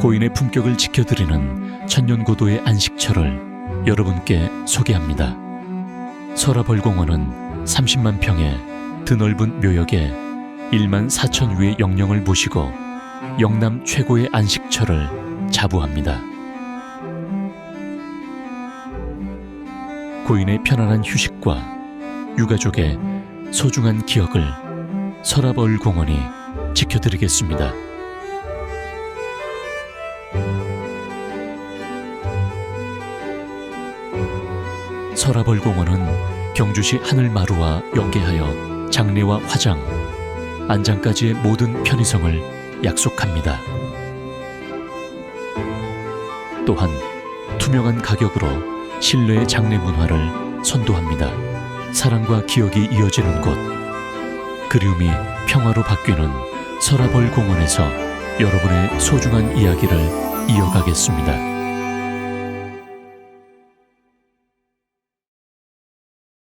고인의 품격을 지켜드리는 천년고도의 안식처를 여러분께 소개합니다. 설화벌공원은 30만 평의 드넓은 묘역에 1만 4천 위의 영령을 모시고 영남 최고의 안식처를 자부합니다. 고인의 편안한 휴식과 유가족의 소중한 기억을 설화벌공원이 지켜드리겠습니다. 설화벌공원은 경주시 하늘마루와 연계하여 장례와 화장, 안장까지의 모든 편의성을 약속합니다. 또한 투명한 가격으로 신뢰의 장례 문화를 선도합니다. 사랑과 기억이 이어지는 곳, 그리움이 평화로 바뀌는 설화벌공원에서 여러분의 소중한 이야기를 이어가겠습니다.